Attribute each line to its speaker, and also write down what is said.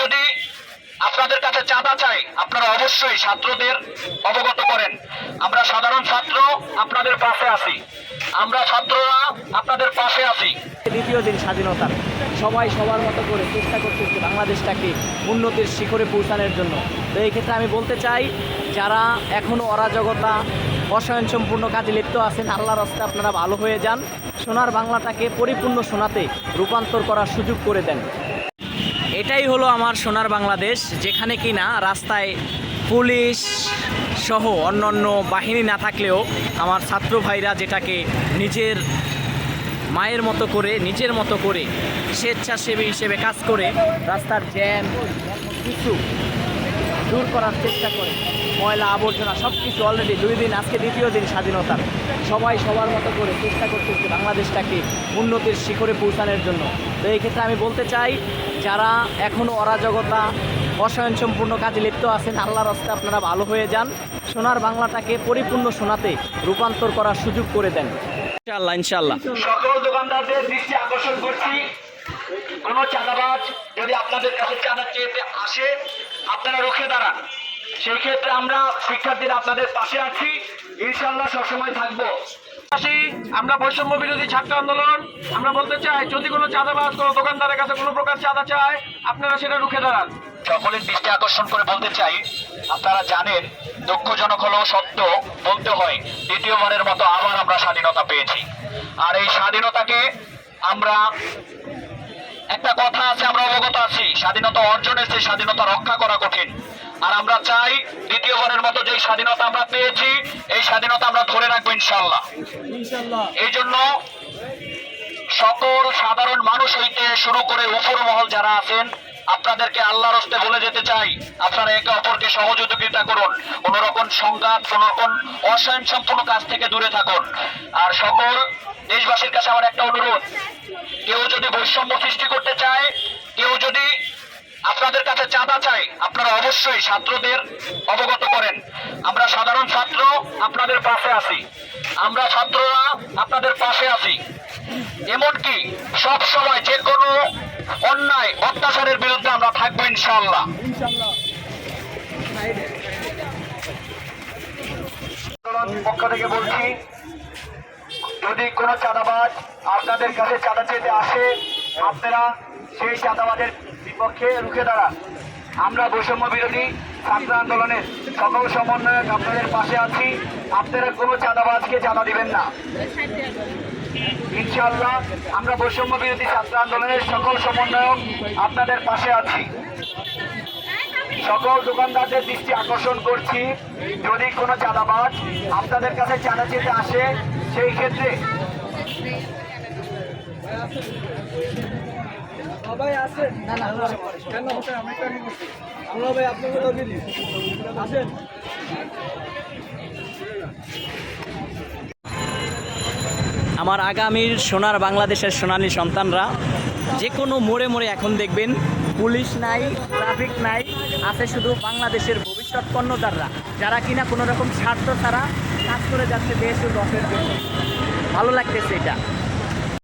Speaker 1: যদি আপনাদের কাছে চাঁদা চাই, আপনারা অবশ্যই ছাত্রদের অবগত করেন। আমরা সাধারণ ছাত্র, আপনাদের পাশে আছি। আমরা ছাত্ররা আপনাদের পাশে আছি।
Speaker 2: দ্বিতীয় দিন স্বাধীনতার সবাই সবার মতো করে চেষ্টা করতেছে বাংলাদেশটাকে উন্নতির শিখরে পৌঁছানোর জন্য। তো এই ক্ষেত্রে আমি বলতে চাই, যারা এখনও অরাজকতা অসয়নসম্পূর্ণ কাজে লিপ্ত আছেন, আল্লাহর রাস্তায় আপনারা ভালো হয়ে যান। সোনার বাংলাটাকে পরিপূর্ণ সোনাতে রূপান্তর করার সুযোগ করে দেন। এটাই হলো আমার সোনার বাংলাদেশ, যেখানে কি না রাস্তায় পুলিশ সহ অন্য বাহিনী না থাকলেও আমার ছাত্র ভাইরা যেটাকে নিজের মায়ের মতো করে, নিজের মতো করে স্বেচ্ছাসেবী হিসেবে কাজ করে, রাস্তার জ্যাম, কিছু দূর করার চেষ্টা করে। ময়লা আবর্জনা সব কিছু অলরেডি দুই দিন, আজকে দ্বিতীয় দিন স্বাধীনতার সবাই সবার মতো করে চেষ্টা করতেছে বাংলাদেশটাকে উন্নতির শিখরে পৌঁছানোর জন্য। তো এই ক্ষেত্রে আমি বলতে চাই, যারা এখনও অরাজকতা অসয়নসম্পূর্ণ কাজে লিপ্ত আছেন, আল্লাহর রাস্তায় আপনারা ভালো হয়ে যান। সোনার বাংলাটাকে পরিপূর্ণ সোনাতে রূপান্তর করার সুযোগ করে দেন। ইনশাল্লাহ ইনশাল্লাহ
Speaker 1: সকল দোকানদারদের দৃষ্টি আকর্ষণ করছি। কোনো চাঁদাবাজ যদি আপনাদের কাছে চাঁদা চেয়েতে আসে আপনারা রুখে দাঁড়ান। সেই ক্ষেত্রে আমরা শিক্ষার্থীরা আপনাদের পাশে আছি। ইনশাল্লাহ সবসময় থাকব।
Speaker 3: আমরা বৈষম্য বিরোধী ছাত্র আন্দোলন, আমরা বলতে চাই, যদি কোনো চাঁদাবাজ, কোনো দোকানদারের কাছে কোনো প্রকার চাঁদা চায়, আপনারা সেটা রুখে দাঁড়ান।
Speaker 1: সকলের দৃষ্টি আকর্ষণ করে বলতে চাই, আপনারা জানেন, দুঃখজনক হলেও সত্য বলতে হয়, দ্বিতীয়বারের মতো আবার আমরা স্বাধীনতা পেয়েছি। আর এই স্বাধীনতাকে আমরা একটা কথা স্বাধীনতা অর্জনের চেয়ে স্বাধীনতা রক্ষা করা কঠিন। আর আমরা চাই দ্বিতীয়বারের মতো যে স্বাধীনতা আমরা পেয়েছি এই স্বাধীনতা আমরা ধরে রাখব ইনশাল্লাহ এই জন্য সকল সাধারণ মানুষ হইতে শুরু করে উপর মহল যারা আছেন আপনাদেরকে আল্লাহর হস্তে বলে যেতে চাই আপনারা একে অপরকে সহযোগিতা করুন কোন রকম সংঘাত কোন রকম অসয়ন সম্পূর্ণ কাজ থেকে দূরে থাকুন। আর সকল দেশবাসীর কাছে আমার একটা অনুরোধ কেউ যদি বৈষম্য সৃষ্টি করতে চায় কেউ যদি আপনাদের কাছে চাঁদা চাই আপনারা অবশ্যই ছাত্রদের অবগত করেন। আমরা সাধারণ ছাত্র, আপনাদের পাশে আছি। আমরা ছাত্ররা আপনাদের পাশে আছি। এমনকি সব সময় যে কোনো অন্যায়, অত্যাচারের বিরুদ্ধে আমরা থাকব ইনশাল্লাহ পক্ষ থেকে বলছি, যদি কোনো চাঁদাবাজ আপনাদের কাছে চাঁদা চেতে আসে, আপনারা সেই চাঁদাবাজের বিপক্ষে রুখে দাঁড়ান আমরা বৈষম্য বিরোধী ছাত্র আন্দোলনের সকল সমন্বয়ক আপনাদের পাশে আছি। আপনারা কোনো চাঁদাবাজকে চাঁদা দিবেন না। ইনশাআল্লাহ আমরা বৈষম্য বিরোধী ছাত্র আন্দোলনের সকল সমন্বয়ক আপনাদের পাশে আছি। সকল দোকানদারদের দৃষ্টি আকর্ষণ করছি। যদি কোনো চাঁদাবাজ আপনাদের কাছে চাঁদা চেতে আসে, সেই ক্ষেত্রে
Speaker 4: সবাই আসেন। না না কেন আমি কেন আমরা ভাই আপনাকে লগিয়ে দিই আসেন।
Speaker 2: আমার আগামীর সোনার বাংলাদেশের সোনালী সন্তানরা যে কোনো মোড়ে মোড়ে এখন দেখবেন পুলিশ নাই ট্রাফিক নাই আছে শুধু বাংলাদেশের ভবিষ্যৎ কর্ণধাররা। যারা কিনা কোনো রকম স্বার্থ ছাড়া কাজ করে যাচ্ছে দেশ ও দশের জন্য। ভালো লাগতেছে এটা।